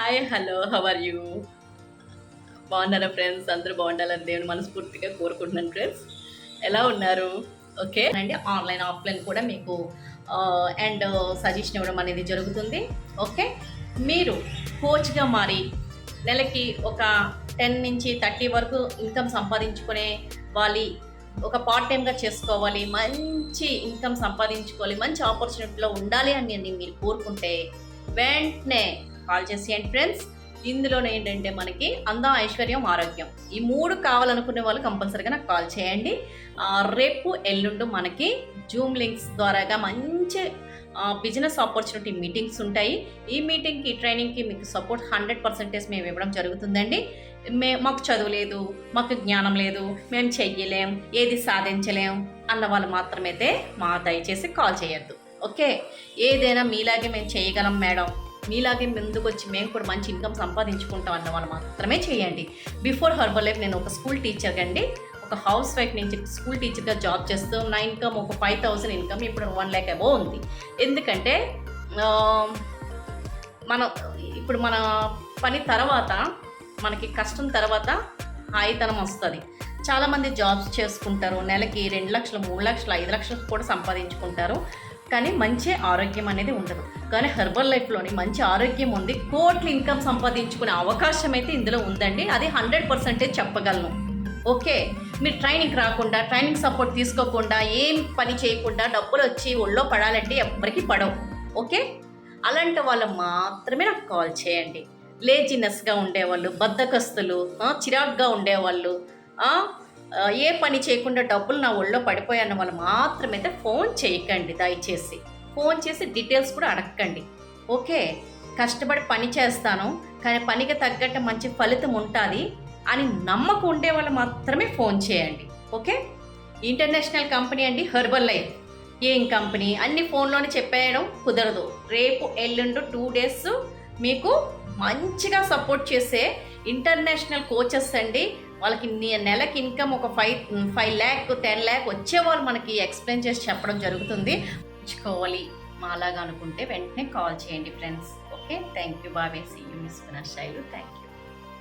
Hi hello how are బాగున్నారా friends అందరూ బాగుండాలని దేవుని మనస్ఫూర్తిగా కోరుకుంటున్నాను ఫ్రెండ్స్ ఎలా ఉన్నారు? ఓకే అండి ఆన్లైన్ ఆఫ్లైన్ కూడా మీకు అండ్ సజెషన్ uh, ఇవ్వడం అనేది జరుగుతుంది. ఓకే మీరు కోచ్గా మారి నెలకి ఒక టెన్ నుంచి థర్టీ వరకు ఇన్కమ్ సంపాదించుకునే వాలి ఒక పార్ట్ టైంగా చేసుకోవాలి మంచి ఇన్కమ్ సంపాదించుకోవాలి మంచి ఆపర్చునిటీలో ఉండాలి అని మీరు కోరుకుంటే వెంటనే కాల్ చేసేయండి ఫ్రెండ్స్. ఇందులో ఏంటంటే మనకి అందం ఐశ్వర్యం ఆరోగ్యం. ఈ మూడు కావాలనుకునే వాళ్ళు కంపల్సరీగా నాకు కాల్ చేయండి. రేపు ఎల్లుండు మనకి జూమ్ లింక్స్ ద్వారాగా మంచి బిజినెస్ ఆపర్చునిటీ మీటింగ్స్ ఉంటాయి. ఈ మీటింగ్కి ట్రైనింగ్కి మీకు సపోర్ట్ హండ్రెడ్ పర్సెంటేజ్ మేము ఇవ్వడం జరుగుతుందండి. మే మాకు చదువు లేదు మాకు జ్ఞానం లేదు మేము చెయ్యలేం ఏది సాధించలేం అన్న వాళ్ళు మాత్రమైతే మా దయచేసి కాల్ చేయొద్దు. ఓకే? ఏదైనా మీలాగే మేము చేయగలం మేడం. మీలాగే ముందుకు వచ్చి మేము కూడా మంచి ఇన్కమ్ సంపాదించుకుంటాం అన్న వాళ్ళు మాత్రమే చేయండి. బిఫోర్ హర్బల్ లైఫ్ నేను ఒక స్కూల్ టీచర్ అండి. ఒక హౌస్ వైఫ్ నుంచి స్కూల్ టీచర్గా జాబ్ చేస్తూ నా ఇన్కమ్ ఒక ఫైవ్ థౌసండ్ ఇన్కమ్ ఇప్పుడు వన్ ల్యాక్ అబో ఉంది. ఎందుకంటే మన ఇప్పుడు మన పని తర్వాత మనకి కష్టం తర్వాత హాయితనం వస్తుంది. చాలామంది జాబ్స్ చేసుకుంటారు. నెలకి రెండు లక్షలు మూడు లక్షలు ఐదు లక్షలు కూడా సంపాదించుకుంటారు. కానీ మంచి ఆరోగ్యం అనేది ఉండదు. కానీ హెర్బల్ లైఫ్లోని మంచి ఆరోగ్యం ఉంది కోట్ల ఇన్కమ్ సంపాదించుకునే అవకాశం అయితే ఇందులో ఉందండి. అది హండ్రెడ్ పర్సెంటేజ్ చెప్పగలను. ఓకే? మీరు ట్రైనింగ్ రాకుండా ట్రైనింగ్ సపోర్ట్ తీసుకోకుండా ఏం పని చేయకుండా డబ్బులు వచ్చి ఒళ్ళో పడాలంటే ఎవ్వరికి పడవు. ఓకే? అలాంటి వాళ్ళు మాత్రమే నాకు కాల్ చేయండి. లేజినెస్గా ఉండేవాళ్ళు బద్దకస్తులు ఆ, చిరాగ్గా ఉండేవాళ్ళు ఏ పని చేయకుండా డబ్బులు నా ఒళ్ళో పడిపోయాన్న వాళ్ళు మాత్రమైతే ఫోన్ చేయకండి దయచేసి. ఫోన్ చేసి డీటెయిల్స్ కూడా అడగండి ఓకే కష్టపడి పని చేస్తాను కానీ పనికి తగ్గట్టు మంచి ఫలితం ఉంటుంది అని నమ్మకం ఉండే వాళ్ళు మాత్రమే ఫోన్ చేయండి. ఓకే? ఇంటర్నేషనల్ కంపెనీ అండి హెర్బల్ లైఫ్. ఏం కంపెనీ? అన్ని ఫోన్లోనే చెప్పేయడం కుదరదు. రేపు ఎల్లుండు టూ డేస్ మీకు మంచిగా సపోర్ట్ చేసే ఇంటర్నేషనల్ కోచెస్ అండి. వాళ్ళకి నెలకి ఇన్కమ్ ఒక five five lakh ten lakh వచ్చేవాళ్ళు మనకి ఎక్స్ప్లెయిన్ చేసి చెప్పడం జరుగుతుంది. ఉంచుకోవాలి మాలాగా అనుకుంటే వెంటనే కాల్ చేయండి ఫ్రెండ్స్. ఓకే? థ్యాంక్ యూ బాబే. See you miss Shailu thank you